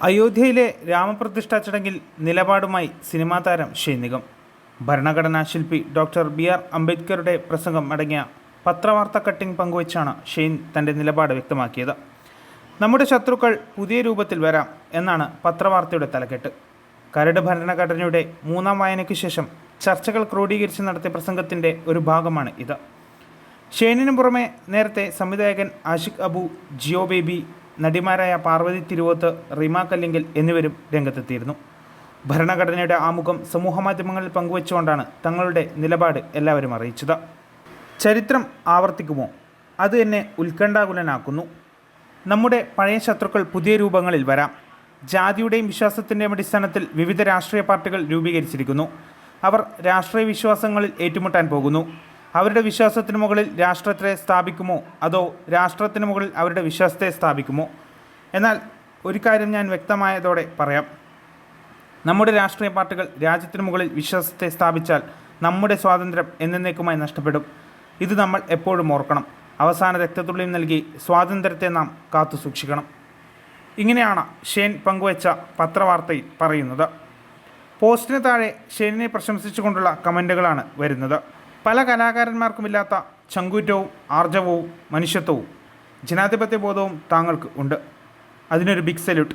അയോധ്യയിലെ രാമപ്രതിഷ്ഠാ ചടങ്ങിൽ നിലപാടുമായി സിനിമാ താരം ഷെയ്നികം ഭരണഘടനാ ശില്പി ഡോക്ടർ ബി ആർ അംബേദ്കറുടെ പ്രസംഗം അടങ്ങിയ പത്രവാർത്ത കട്ടിംഗ് പങ്കുവച്ചാണ് ഷെയ്ൻ തന്റെ നിലപാട് വ്യക്തമാക്കിയത്. നമ്മുടെ ശത്രുക്കൾ പുതിയ രൂപത്തിൽ വരാം എന്നാണ് പത്രവാർത്തയുടെ തലക്കെട്ട്. കരട് ഭരണഘടനയുടെ മൂന്നാം വായനയ്ക്ക് ശേഷം ചർച്ചകൾ ക്രോഡീകരിച്ച് നടത്തിയ പ്രസംഗത്തിന്റെ ഒരു ഭാഗമാണ് ഇത് ഷെയ്നിനു പുറമെ നേരത്തെ സംവിധായകൻ ആഷിഖ് അബു ജിയോ ബേബി നടിമാരായ പാർവതി തിരുവോത്ത് റിമ കല്ലിങ്കൽ എന്നിവരും രംഗത്തെത്തിയിരുന്നു. ഭരണഘടനയുടെ ആമുഖം സമൂഹമാധ്യമങ്ങളിൽ പങ്കുവച്ചുകൊണ്ടാണ് തങ്ങളുടെ നിലപാട് എല്ലാവരും അറിയിച്ചത്. ചരിത്രം ആവർത്തിക്കുമോ? അത് എന്നെ ഉത്കണ്ഠാകുലനാക്കുന്നു. നമ്മുടെ പഴയ ശത്രുക്കൾ പുതിയ രൂപങ്ങളിൽ വരാം. ജാതിയുടെയും വിശ്വാസത്തിന്റെയും അടിസ്ഥാനത്തിൽ വിവിധ രാഷ്ട്രീയ പാർട്ടികൾ രൂപീകരിച്ചിരിക്കുന്നു. അവർ രാഷ്ട്രീയ വിശ്വാസങ്ങളിൽ ഏറ്റുമുട്ടാൻ പോകുന്നു. അവരുടെ വിശ്വാസത്തിന് മുകളിൽ രാഷ്ട്രത്തെ സ്ഥാപിക്കുമോ? അതോ രാഷ്ട്രത്തിന് മുകളിൽ അവരുടെ വിശ്വാസത്തെ സ്ഥാപിക്കുമോ? എന്നാൽ ഒരു കാര്യം ഞാൻ വ്യക്തമായതോടെ പറയാം. നമ്മുടെ രാഷ്ട്രീയ പാർട്ടികൾ രാജ്യത്തിന് മുകളിൽ വിശ്വാസത്തെ സ്ഥാപിച്ചാൽ നമ്മുടെ സ്വാതന്ത്ര്യം എന്നേക്കുമായി നഷ്ടപ്പെടും. ഇത് നമ്മൾ എപ്പോഴും ഓർക്കണം. അവസാന രക്തത്തുള്ളിയും നൽകി സ്വാതന്ത്ര്യത്തെ നാം കാത്തു സൂക്ഷിക്കണം. ഇങ്ങനെയാണ് ഷെയ്ൻ പങ്കുവച്ച പത്രവാർത്തയിൽ പറയുന്നത്. പോസ്റ്റിന് താഴെ ഷെയ്നിനെ പ്രശംസിച്ചുകൊണ്ടുള്ള കമന്റുകളാണ് വരുന്നത്. പല കലാകാരന്മാർക്കുമില്ലാത്ത ചങ്കൂറ്റവും ആർജവവും മനുഷ്യത്വവും ജനാധിപത്യ ബോധവും താങ്കൾക്ക് ഉണ്ട്. അതിനൊരു ബിഗ് സല്യൂട്ട്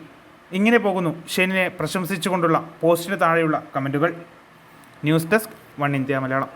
ഇങ്ങനെ പോകുന്നു ഷെനിനെ പ്രശംസിച്ചുകൊണ്ടുള്ള പോസ്റ്റിന് താഴെയുള്ള കമന്റുകൾ news desk one India Malayalam.